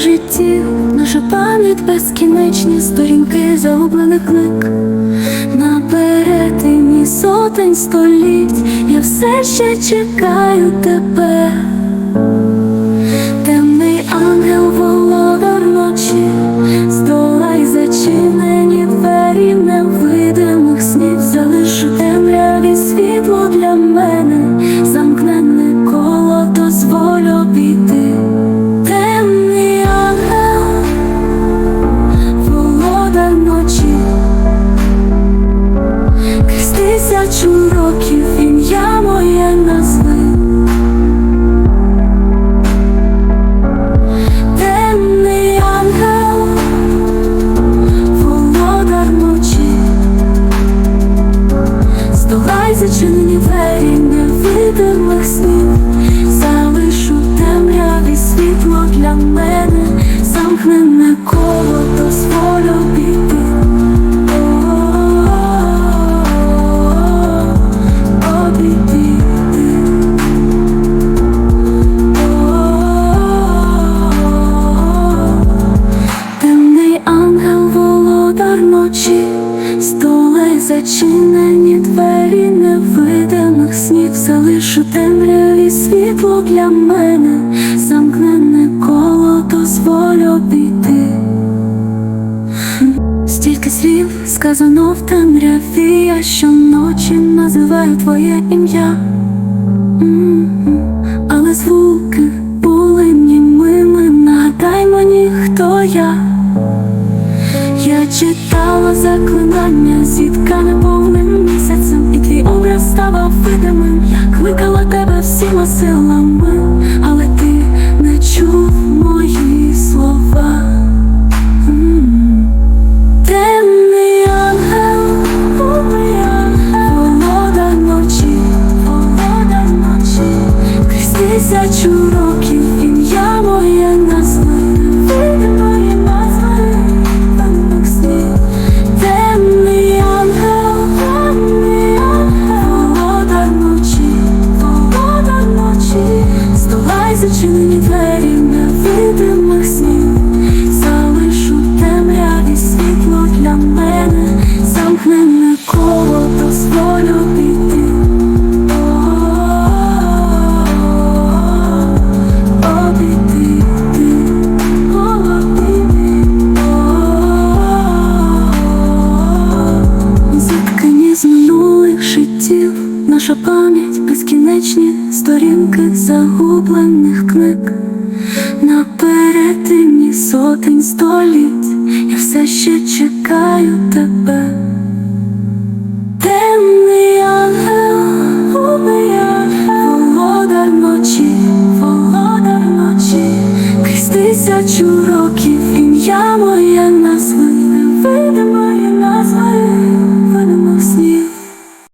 життів, наша пам'ять безкінечні сторінки загублених книг. На перетині сотень століть. Я все ще чекаю тебе, темний ангел володар ночі, здолай зачинені двері невидимих снів, залишу темряві світло для мене. Тисячу років ім'я моє назви. Темний ангел, володар ночі, здолай снів, залишу темряві світло для мене, замкнене коло дозволю піти. Стільки слів сказано в темряві, я щоночі називаю твоє ім'я. Але звуки були німими, нагадай мені, хто я. Я читала заклинання, зіткане повним місяцем, і твій ставав видимим. Я кликала тебе всіма силами, але ти не чув мої слова. М. Темний ангел, ночі, волода ночі, крізь тисячу років наша пам'ять безкінечні сторінки загублених книг. На перетині сотень століть я все ще чекаю тебе. Темний ангел, володар ночі, володар ночі, крізь тисячу років ім'я моє.